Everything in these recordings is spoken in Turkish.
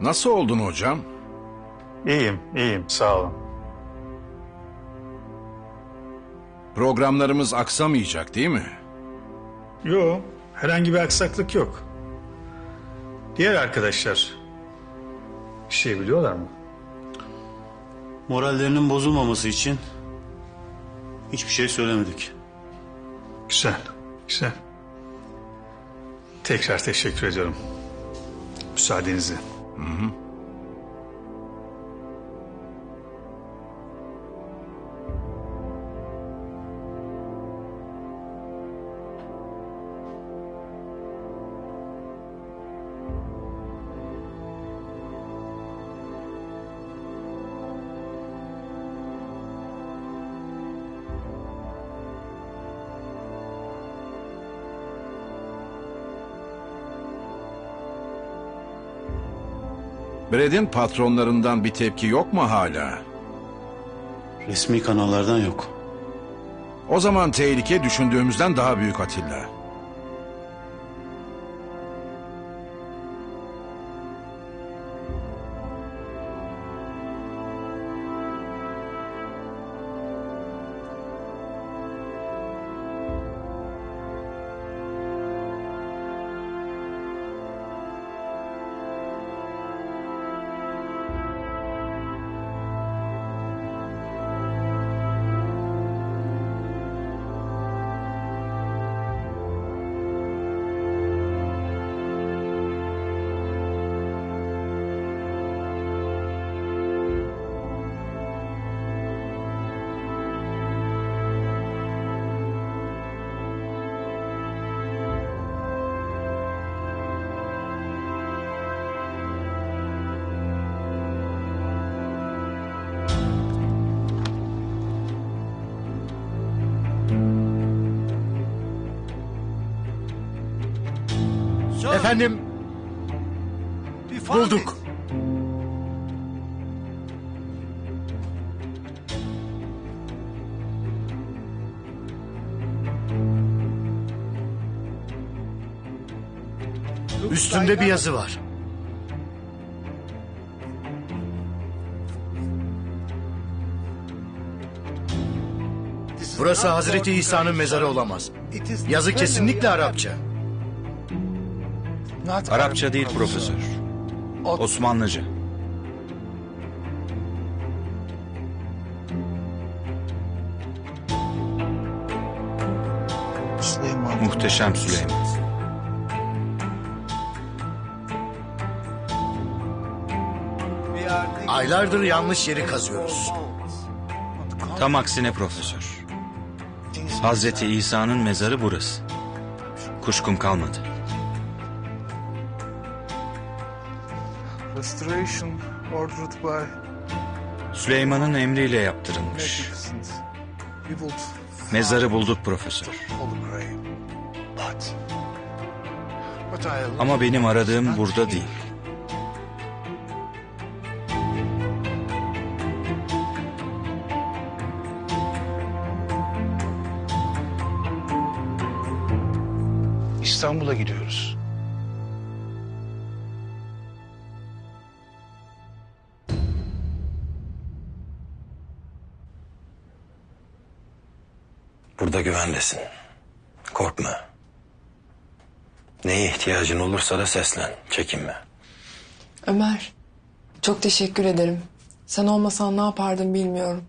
Nasıl oldun hocam? İyiyim, iyiyim. Sağ olun. Programlarımız aksamayacak değil mi? Yo, herhangi bir aksaklık yok. Diğer arkadaşlar bir şey biliyorlar mı? Morallerinin bozulmaması için hiçbir şey söylemedik. Güzel, güzel. Tekrar teşekkür ediyorum. Müsaadenizle. Mm-hmm. Brad'in patronlarından bir tepki yok mu hala? Resmi kanallardan yok. O zaman tehlike düşündüğümüzden daha büyük Atilla. Efendim bulduk. Üstünde bir yazı var. Burası Hazreti İsa'nın mezarı olamaz. Yazı kesinlikle Arapça. Arapça değil profesör. Osmanlıca. Muhteşem Süleyman. Aylardır yanlış yeri kazıyoruz. Tam aksine profesör. Hazreti İsa'nın mezarı burası. Kuşkum kalmadı. Restoration ordered by Süleyman'ın emriyle yaptırılmış. Mezarı bulduk profesör. Ama benim aradığım burada değil. İstanbul'a gidiyoruz. Burada güvendesin. Korkma. Neye ihtiyacın olursa da seslen. Çekinme. Ömer, çok teşekkür ederim. Sen olmasan ne yapardım bilmiyorum.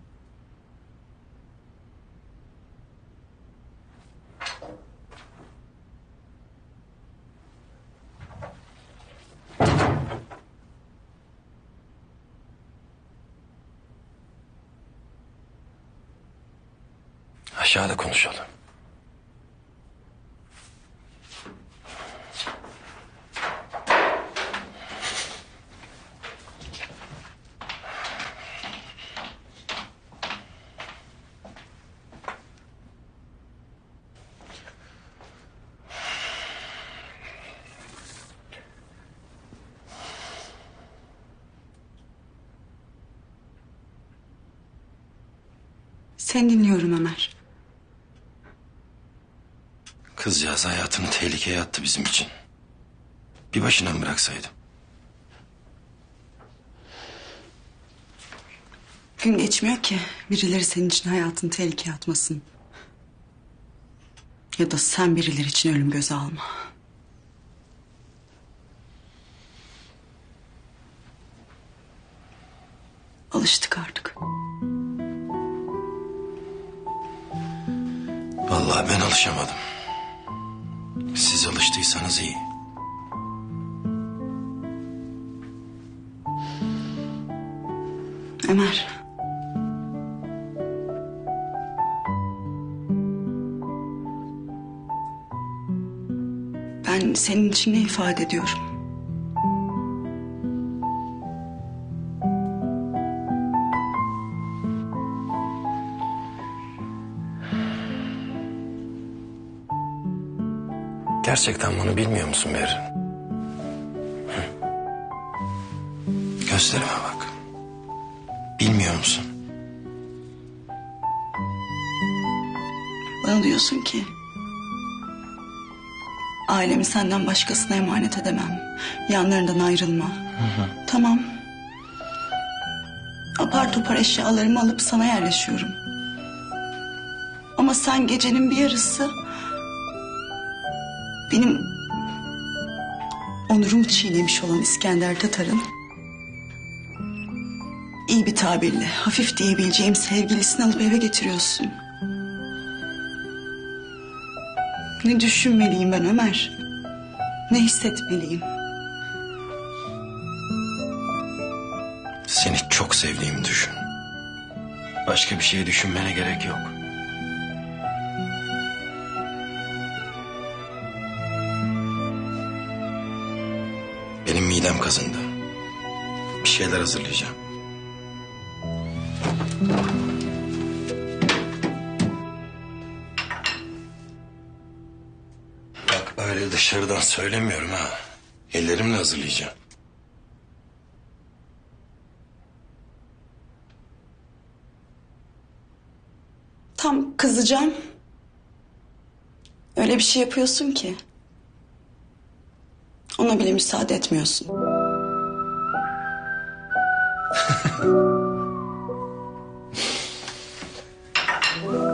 Aşağıda konuşalım. Seni dinliyorum Ömer. Kızcağız hayatını tehlikeye attı bizim için. Bir başına mı bıraksaydım? Gün geçmiyor ki birileri senin için hayatını tehlikeye atmasın. Ya da sen birileri için ölüm göze alma. Alıştık artık. Vallahi ben alışamadım. Siz alıştıysanız iyi. Ömer. Ben senin için ne ifade ediyorum? Gerçekten bunu bilmiyor musun Berrin? Hı? Gözlerime bak. Bilmiyor musun? Bana diyorsun ki... ...ailemi senden başkasına emanet edemem. Yanlarından ayrılma. Tamam. Apar topar eşyalarımı alıp sana yerleşiyorum. Ama sen gecenin bir yarısı... ...benim... ...onurumu çiğnemiş olan İskender Tatar'ın... ...iyi bir tabirle hafif diyebileceğim sevgilisini alıp eve getiriyorsun. Ne düşünmeliyim ben Ömer? Ne hissetmeliyim? Seni çok sevdiğimi düşün. Başka bir şey düşünmene gerek yok. Midem kazındı. Bir şeyler hazırlayacağım. Bak öyle dışarıdan söylemiyorum ha. Ellerimle hazırlayacağım. Tam kızacağım. Öyle bir şey yapıyorsun ki. Ona bile müsaade etmiyorsun.